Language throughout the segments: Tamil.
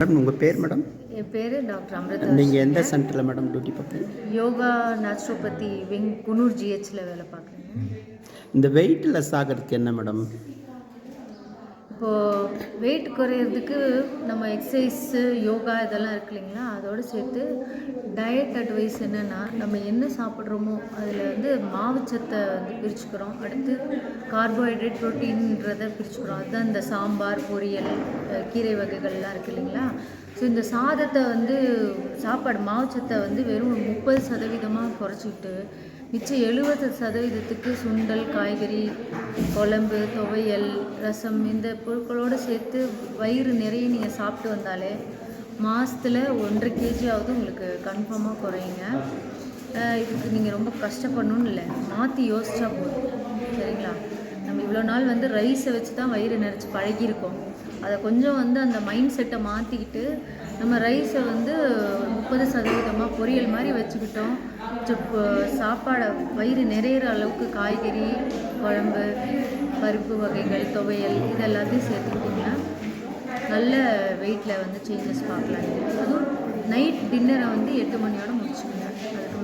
மேடம் உங்கள் பேர் மேடம் என் பேர் டாக்டர் அமிர்தா நீங்கள் எந்த சென்டரில் மேடம் டியூட்டி பார்க்குறீங்க யோகா நேச்சுரோபதி விங் குன்னூர் ஜிஹெச்சில் வேலை பார்க்குறேன் இந்த வெயிட் லெஸ் ஆகிறதுக்கு என்ன மேடம் இப்போது வெயிட் குறையிறதுக்கு நம்ம எக்ஸசைஸு யோகா இதெல்லாம் இருக்கு இல்லைங்களா? அதோடு சேர்த்து டயட் அட்வைஸ் என்னென்னா நம்ம என்ன சாப்பிட்றோமோ அதில் வந்து மாவுச்சத்தை வந்து பிரிச்சுக்கிறோம். அடுத்து கார்போஹைட்ரேட் ப்ரோட்டீன்றதை பிரிச்சுக்கிறோம். அதுதான் இந்த சாம்பார் பொரியல் கீரை வகைகள்லாம் இருக்கு இல்லைங்களா? ஸோ இந்த சாதத்தை வந்து சாப்பாடு மாவுச்சத்தை வந்து வெறும் முப்பது சதவீதமாக குறைச்சிக்கிட்டு மிச்சம் எழுபது சதவீதத்துக்கு சுண்டல் காய்கறி குழம்பு துவையல் ரசம் இந்த பொருட்களோடு சேர்த்து வயிறு நிறைய நீங்கள் சாப்பிட்டு வந்தாலே மாதத்தில் ஒன்றரை கேஜியாவது உங்களுக்கு கன்ஃபார்மாக குறையுங்க. இதுக்கு நீங்கள் ரொம்ப கஷ்டப்படணும்னு இல்லை. மாற்றி யோசிச்சா போதும். சரிங்களா? நம்ம இவ்வளோ நாள் வந்து ரைஸை வச்சு தான் வயிறு நிறச்சி பழகியிருக்கோம். அதை கொஞ்சம் வந்து அந்த மைண்ட் செட்டை மாற்றிக்கிட்டு நம்ம ரைஸை வந்து முப்பது சதவீதமாக பொரியல் மாதிரி வச்சுக்கிட்டோம். சாப்பாடை வயிறு நிறையிற அளவுக்கு காய்கறி குழம்பு பருப்பு வகைகள் துவையல் இது எல்லாத்தையும் சேர்த்துக்கிட்டிங்கன்னா நல்ல வெயிட்டில் வந்து சேஞ்சஸ் பார்க்கலாம். அதுவும் நைட் டின்னரை வந்து எட்டு மணியோட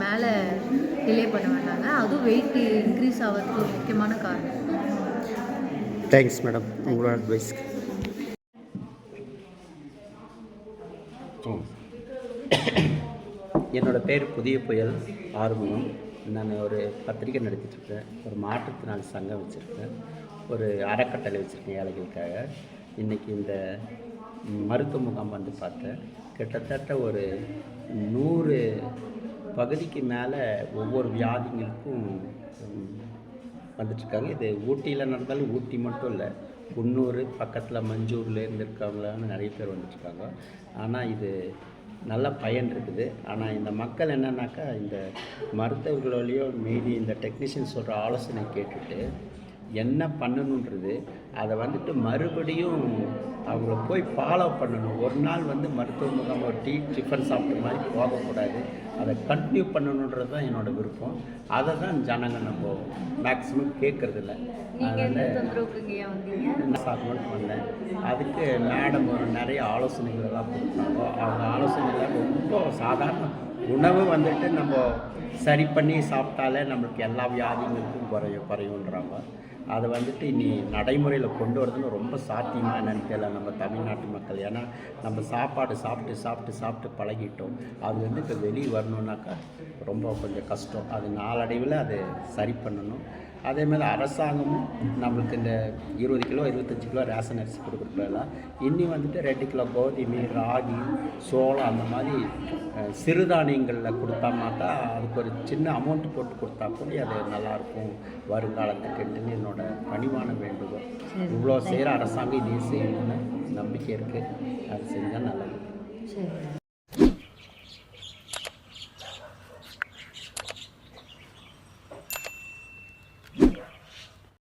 மேலே டிலே பண்ண வேண்டாங்க. அதுவும் வெயிட் இன்க்ரீஸ் ஆகிறதுக்கு ஒரு முக்கியமான காரணம். தேங்க்ஸ் மேடம் உங்களோட அட்வைஸ்க்கு என்னோட பேர் புதிய புயல் ஆறுமுகம். நான் ஒரு பத்திரிக்கை நடத்திட்டுருக்கேன். ஒரு மாற்றுத்திறனாளி சங்கம் வச்சுருக்கேன். ஒரு அறக்கட்டளை வச்சுருக்கேன் ஏழைகளுக்காக. இன்றைக்கி இந்த மருத்துவ முகாம் வந்து பார்த்தேன். கிட்டத்தட்ட ஒரு நூறு பகுதிக்கு மேலே ஒவ்வொரு வியாதிங்களுக்கும் வந்துட்டுருக்காங்க இது ஊட்டியில் நடந்தாலும் ஊட்டி மட்டும் இல்லை குன்னூர் பக்கத்தில் மஞ்சூரில் இருந்து நிறைய பேர் வந்துட்டுருக்காங்க ஆனால் இது நல்ல பயன் இருக்குது. ஆனால் இந்த மக்கள் என்னன்னாக்கா இந்த மருத்துவர்களோடையோ மீதி இந்த டெக்னீஷியன் சொல்கிற ஆலோசனை கேட்டுட்டு என்ன பண்ணணுன்றது அதை வந்துட்டு மறுபடியும் அவங்கள போய் ஃபாலோ பண்ணணும். ஒரு நாள் வந்து மருத்துவ முகாம் ஒரு டீ டிஃபன் சாப்பிட்ட மாதிரி போகக்கூடாது. அதை கண்டினியூ பண்ணணுன்றது தான் என்னோட விருப்பம். அதை தான் ஜனங்க நம்ம மேக்ஸிமம் கேட்குறதில்ல. அதனால் சாப்பிடணும்னு வந்தேன் அதுக்கு மேடம் ஒரு நிறைய ஆலோசனைகள் எல்லாம் கொடுத்தாங்க. அவங்க ஆலோசனைகள் ரொம்ப சாதாரண உணவு வந்துட்டு நம்ம சரி பண்ணி சாப்பிட்டாலே நம்மளுக்கு எல்லா வியாதிகளுக்கும் குறையும் குறையுன்றாங்க அதை வந்துட்டு இனி நடைமுறையில் கொண்டு வரதுன்னு ரொம்ப சாத்தியமாக என்னன்னு தெரியல நம்ம தமிழ்நாட்டு மக்கள். ஏன்னா நம்ம சாப்பாடு சாப்பிட்டு சாப்பிட்டு சாப்பிட்டு பழகிட்டோம். அது வந்து இப்போ வெளியே வரணுன்னாக்கா ரொம்ப கொஞ்சம் கஷ்டம். அது நாளடைவில் அது சரி பண்ணணும். அதே மாதிரி அரசாங்கமும் நம்மளுக்கு இந்த இருபது கிலோ இருபத்தஞ்சி கிலோ ரேஷன் அரிசி கொடுக்குறதுலாம் இன்னி வந்துட்டு ரெண்டு கிலோ கோதுமை ராகி சோளம் அந்த மாதிரி சிறுதானியங்களில் கொடுத்தாமாக்கா அதுக்கு ஒரு சின்ன அமௌண்ட் போட்டு கொடுத்தா கூட அது நல்லாயிருக்கும். வருங்காலத்துக்குன்ட்டு என்னோட பணிவான வேண்டுகோள். இவ்வளோ செய்கிற அரசாங்கம் இதையும் செய்யணும்னு நம்பிக்கை இருக்குது அது செஞ்சால் நல்லது.